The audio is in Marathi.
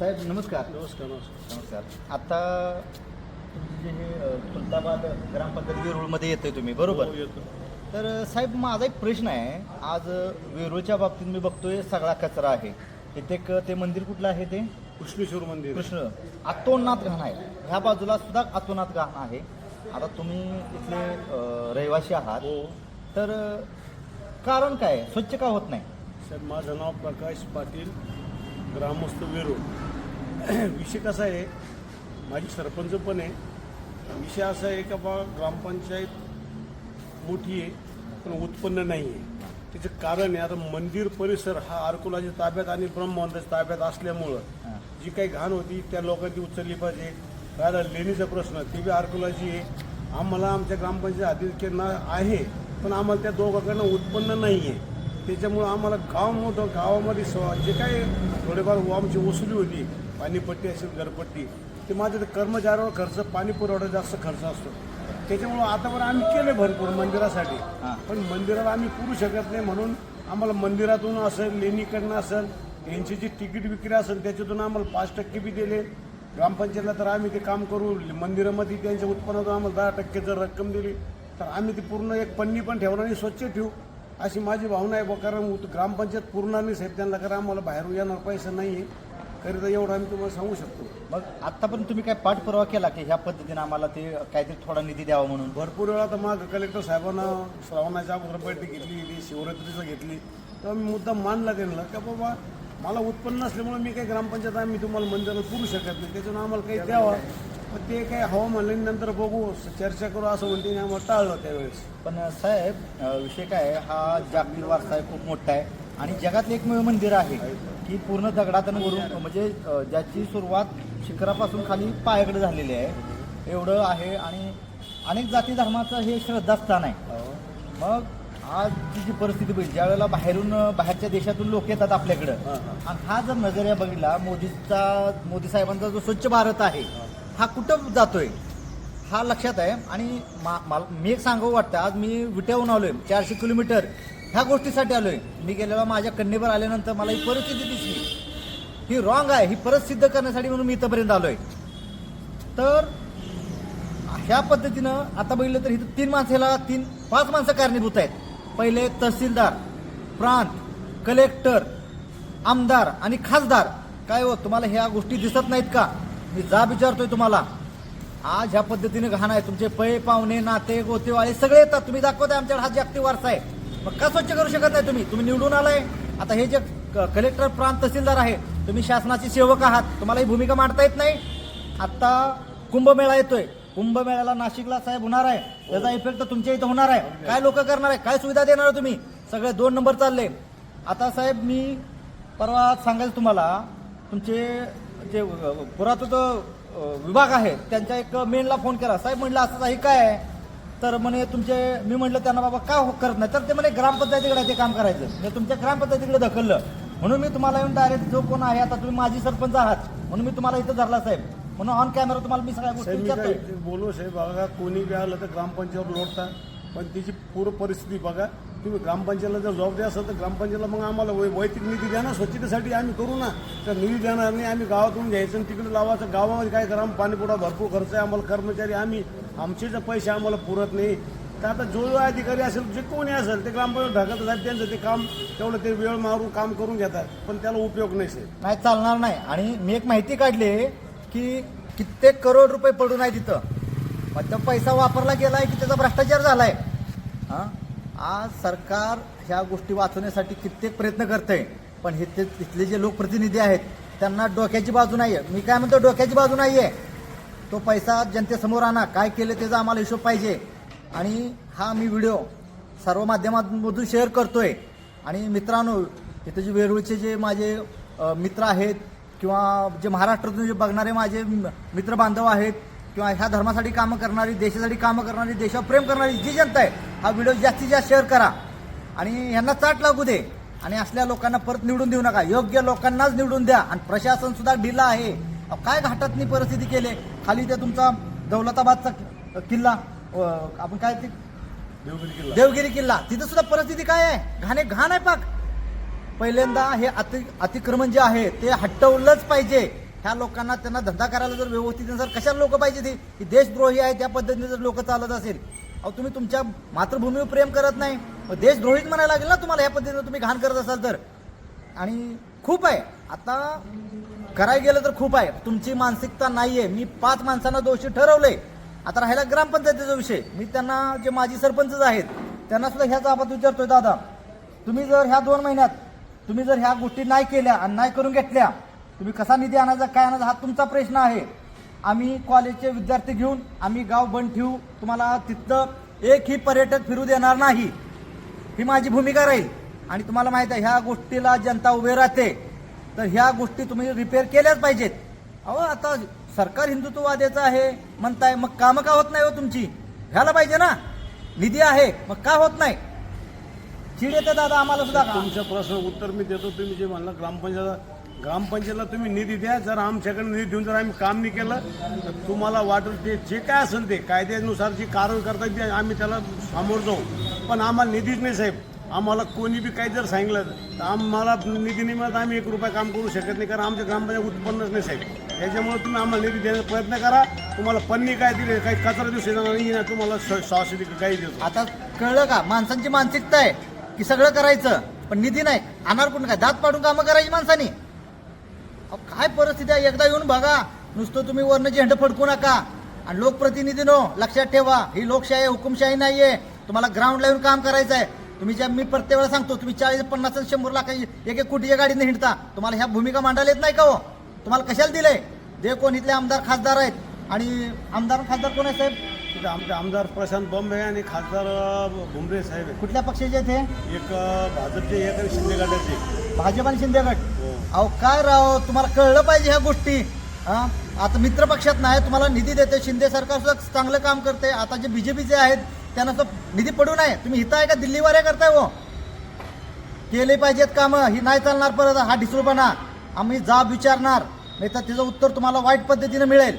साहेब नमस्कार. नमस्कार नमस्कार. नमस्कार. आता तुमचे जे हे खुलताबाद ग्रामपंचायत वेरूळमध्ये येतोय तुम्ही बरोबर? हो, येतो. तर साहेब माझा एक प्रश्न आहे. आज वेरूळच्या बाबतीत मी बघतोय सगळा कचरा आहे. इथे एक ते मंदिर कुठलं आहे ते? कृष्णेश्वर मंदिर. कृष्ण. अतोनाथ घाण आहे. ह्या बाजूला सुद्धा अतोनाथ घाण आहे. आता तुम्ही इथले रहिवासी आहात. हो. तर कारण काय? आहे? स्वच्छ का होत नाही? साहेब माझं नाव प्रकाश पाटील. ग्रामस्थ वेरूळ विषय कसा आहे? माझी सरपंच पण आहे. विषय असा आहे का बा ग्रामपंचायत मोठी आहे पण उत्पन्न नाही आहे. त्याचं कारण आहे आता मंदिर परिसर हा अर्कुलाच्या ताब्यात आणि ब्रह्मवंताच्या ताब्यात असल्यामुळं. जी काही घाण होती त्या लोकांची उचलली पाहिजे. राहिला लेणीचा प्रश्न ती बी अर्कुलाची आहे. आम्हाला आमच्या ग्रामपंचायत अधिकाऱ्यांना आहे पण आम्हाला त्या दोघांकडनं उत्पन्न नाही आहे. त्याच्यामुळं आम्हाला गाव मोठं गावामध्ये स्व जे काही थोडेफार आमची वसुली होती पाणीपट्टी असेल घरपट्टी ते माझ्या कर्मचाऱ्यावर खर्च पाणी पुरवठा जास्त खर्च असतो. त्याच्यामुळं आतापर्यंत आम्ही केले भरपूर मंदिरासाठी. हां. पण मंदिराला आम्ही पुरू शकत नाही म्हणून आम्हाला मंदिरातून असेल लेणीकडनं असेल त्यांची जी तिकीट विक्री असेल त्याच्यातून आम्हाला पाच टक्के बी दिले. ग्रामपंचायतला तर आम्ही ते काम करू. मंदिरामध्ये त्यांच्या उत्पन्नातून आम्हाला दहा टक्के जर रक्कम दिली. तर आम्ही ती पूर्ण एक पन्नी पण ठेवणार आणि स्वच्छ ठेवू. अशी माझी भावना आहे बुवा, कारण ग्रामपंचायत पूर्ण नाही साहेब त्यांना कारण आम्हाला बाहेरून येणार पैसा नाही आहे. करिता एवढं आम्ही तुम्हाला सांगू शकतो. मग आतापर्यंत तुम्ही काय पाठपुरावा केला की ह्या पद्धतीने आम्हाला ते काहीतरी थोडा निधी द्यावा म्हणून? भरपूर वेळा तर मग कलेक्टर साहेबांना श्रावणाच्या अगोदर बैठक घेतली गेली शिवरात्रीचं घेतली. तेव्हा मी मुद्दा मानला त्यांना का बाबा मला उत्पन्न नसल्यामुळे मी काही ग्रामपंचायत आम्ही तुम्हाला मंदिराला पुरू शकत नाही त्याच्यानं आम्हाला काही द्यावा. पण ते काय हवा म्हणल्यानंतर बघू चर्चा करू असं म्हणते आम्हाला टाळलं त्यावेळेस. पण साहेब अ, विषय काय आहे, हा जागतिक वारसा आहे खूप मोठा आहे आणि जगातलं एकमेव मंदिर आहे की पूर्ण दगडातून वरून म्हणजे अ, ज्याची सुरुवात शिखरापासून खाली पायाकडे झालेली आहे. एवढं आहे आणि अनेक जाती धर्माचं हे श्रद्धास्थान आहे. मग आज जी जी परिस्थिती बघितली ज्या वेळेला बाहेरून अ, बाहेरच्या देशातून लोक येतात आपल्याकडं हां, हां. आणि हा जर नजरिया बघितला मोदीचा मोदी साहेबांचा जो स्वच्छ भारत आहे हा. हा कुठं जातोय? हा लक्षात आहे. आणि मा- मला मी एक सांगावं वाटतं आज मी विट्याहून आलोय चारशे किलोमीटर ह्या गोष्टीसाठी आलोय. मी गेलेला माझ्या कन्येवर आल्यानंतर मला ही परिस्थिती दिसली. ही रॉंग आहे. ही परत सिद्ध करण्यासाठी म्हणून मी इथंपर्यंत आलोय. तर ह्या पद्धतीनं आता बघितलं तर इथं तीन माणसाला तीन पाच माणसं कारणीभूत आहेत. पहिले तहसीलदार प्रांत कलेक्टर आमदार आणि खासदार. काय हो तुम्हाला ह्या गोष्टी दिसत नाहीत का? मी जा विचारतोय तुम्हाला. आज ह्या पद्धतीने घाण आहे. तुमचे पै पाहुणे नाते गोतेवाळे सगळे येतात. तुम्ही दाखवताय आमच्याकडे हा जागतिक वारसा आहे. मग का स्वच्छ करू शकत नाही तुम्ही? तुम्ही निवडून आलाय. आता हे जे क- कलेक्टर प्रांत तहसीलदार आहे तुम्ही शासनाचे सेवक आहात. तुम्हाला ही भूमिका मांडता येत नाही. आता कुंभमेळा येतोय. कुंभमेळ्याला नाशिकला साहेब होणार आहे. त्याचा इफेक्ट तुमच्या इथं होणार आहे. काय लोक करणार आहे? काय सुविधा देणार आहे तुम्ही? सगळे दोन नंबर चालले. आता साहेब मी परवा सांगायचं तुम्हाला. तुमचे जे पुरातत्व विभाग आहे त्यांच्या एक मेनला फोन केला. साहेब म्हटलं असं हे काय आहे? तर म्हणे तुमचे मी म्हटलं त्यांना बाबा का हो- करत नाही? तर ते म्हणे ग्रामपंचायतीकडे ते काम करायचं. मी तुमच्या ग्रामपंचायतीकडे ढकललं. म्हणून मी तुम्हाला येऊन डायरेक्ट जो कोण आहे आता तुम्ही माझी सरपंच आहात म्हणून मी तुम्हाला इथं धरला साहेब. म्हणून ऑन कॅमेरा तुम्हाला मी सगळ्या गोष्टी बोलू साहेब बघा कोणी बी आलं तर ग्रामपंचायतवर लोटता पण त्याची पूर्ण परिस्थिती बघा. तुम्ही ग्रामपंचायतला जर जॉब द्या असेल तर ग्रामपंचायतला मग आम्हाला वै- वैयक्तिक निधी द्या ना स्वच्छतेसाठी आम्ही करू ना. तर निधी देणार नाही आम्ही गावातून घ्यायचं आणि तिकडे लावायचं. गावामध्ये काय करा पाणीपुरा भरपूर खर्च आहे आम्हाला कर्मचारी आम्ही आमचे जर पैसे आम्हाला पुरत नाही. तर आता जो जो अधिकारी असेल जे कोणी असेल ते ग्रामपंचायत ढकलत आहेत त्यांचं ते काम तेवढं ते वेळ मारून काम करून घेतात. पण त्याला उपयोग नाही साहेब. नाही चालणार नाही. आणि मी एक माहिती काढली की कित्येक करोड रुपये पडून आहे तिथं. मग तो पैसा वापरला गेलाय की त्याचा भ्रष्टाचार झालाय? हा? आज सरकार ह्या गोष्टी वाचवण्यासाठी कित्येक प्रयत्न करतंय पण हे ते तिथले जे लोकप्रतिनिधी आहेत त्यांना डोक्याची बाजू नाही आहे मी काय म्हणतो डोक्याची बाजू नाही आहे तो पैसा जनतेसमोर आणा काय केलं त्याचा आम्हाला हिशोब पाहिजे. आणि हा मी व्हिडिओ सर्व माध्यमांमधून शेअर करतोय. आणि मित्रांनो इथे जे वेरूळचे जे माझे मित्र आहेत किंवा जे महाराष्ट्रातून जे बघणारे माझे मित्र बांधव आहेत किंवा ह्या धर्मासाठी कामं करणारी देशासाठी कामं करणारी देशावर प्रेम करणारी जी जनता आहे हा व्हिडिओ जास्तीत जास्त शेअर करा. आणि यांना चाट लागू दे. आणि असल्या लोकांना परत निवडून देऊ नका. योग्य लोकांनाच निवडून द्या. आणि प्रशासन सुद्धा ढिला आहे. काय घाटातनी परिस्थिती केली? खाली ते तुमचा दौलताबादचा किल्ला आपण काय ते? देवगिरी किल्ला. देवगिरी किल्ला. तिथं सुद्धा परिस्थिती काय आहे? घाणे घाण आहे पाक. पहिल्यांदा हे अति अतिक्रमण जे आहे ते हटवलंच पाहिजे. ह्या लोकांना त्यांना धंदा करायला जर व्यवस्थित जर कशाला लोक पाहिजे ते? की देशद्रोही आहे त्या पद्धतीने जर लोक चालत असेल. अहो तुम्ही तुमच्या मातृभूमीवर प्रेम करत नाही. मग देशद्रोहीच म्हणायला लागेल ना तुम्हाला ह्या पद्धतीने तुम्ही घाण करत असाल तर? आणि खूप आहे. आता करायला गेलं तर खूप आहे. तुमची मानसिकता नाही आहे मी पाच माणसांना दोषी ठरवले आता राहिला ग्रामपंचायतीचा विषय. मी त्यांना जे माजी सरपंच आहेत त्यांना सुद्धा ह्याच बाबत विचारतोय दादा तुम्ही जर ह्या दोन महिन्यात तुम्ही जर ह्या गोष्टी नाही केल्या आणि नाही करून घेतल्या तुम्ही कसा निधी आणायचा काय आणायचा हा तुमचा प्रश्न आहे. आम्ही कॉलेजचे विद्यार्थी घेऊन आम्ही गाव बंद ठेवू. तुम्हाला तिथं एकही पर्यटक फिरू देणार नाही. ही माझी भूमिका राहील. आणि तुम्हाला माहीत आहे ह्या गोष्टीला जनता उभे राहते. तर ह्या गोष्टी तुम्ही रिपेअर केल्याच पाहिजेत. अहो आता सरकार हिंदुत्ववाद्याचं आहे. म्हणताय मग कामं का होत नाही हो तुमची? घ्यायला पाहिजे ना. निधी आहे मग का होत नाही? चिड येते दादा आम्हाला सुद्धा. तुमच्या प्रश्न उत्तर मी देतो. तुम्ही जे म्हणलं ग्रामपंचायत ग्रामपंचायतला तुम्ही निधी द्या. जर आमच्याकडे निधी देऊन जर आम्ही काम नाही केलं तर तुम्हाला वाटेल ते जे काय असेल ते. कायद्यानुसार जे कारण करतात ते आम्ही त्याला सामोर जाऊ. पण आम्हाला निधीच नाही साहेब. आम्हाला कोणी बी काही जर सांगितलं तर आम्हाला निधी नाही मिळत. आम्ही एक रुपया काम करू शकत नाही कारण आमच्या ग्रामपंचायत उत्पन्नच नाही साहेब. त्याच्यामुळे तुम्ही आम्हाला निधी देण्याचा प्रयत्न करा. तुम्हाला पन्नी काय दिले काही कचरा दिवस येणार नाही ना तुम्हाला सहाशे काही देतो. आता कळलं का? माणसांची मानसिकता आहे की सगळं करायचं पण निधी नाही. आणणार कोण काय? दात पाडून कामं करायची माणसानी. अहो, काय परिस्थिती आहे. एकदा येऊन बघा. नुसतं तुम्ही वरनं झेंड फडकू नका. आणि लोकप्रतिनिधीनो लक्षात ठेवा ही लोकशाही आहे, हुकुमशाही नाहीये. तुम्हाला ग्राउंडला येऊन काम करायचं आहे. तुम्ही ज्या मी प्रत्येक वेळा सांगतो तुम्ही चाळीस पन्नास शंभर लाखाची एक एक कोटीच्या गाडीने हिंडता. तुम्हाला ह्या भूमिका मांडायला येत नाही का हो? तुम्हाला कशाला दिलंय? जे कोण इथले आमदार खासदार आहेत? आणि आमदार खासदार कोण आहे साहेब? आमचे आमदार प्रशांत बंबे आणि खासदार भुमरे साहेब. कुठल्या पक्षाचे आहेत हे? एक भाजपचे एक आणि शिंदे गटाचे. भाजप आणि शिंदे गट. अहो काय राव? तुम्हाला कळलं पाहिजे ह्या गोष्टी. हां? आता मित्रपक्षात नाही तुम्हाला निधी देते. शिंदे सरकार सुद्धा चांगलं काम करते. आता जे बीजेपीचे आहेत त्यांना तो निधी पडू नये. तुम्ही इथं आहे का? दिल्लीवर आहे करताय हो. केले पाहिजेत कामं. ही नाही चालणार परत. हा ढिसरूपणा आम्ही जाब विचारणार. नाही तर तिचं उत्तर तुम्हाला वाईट पद्धतीनं मिळेल.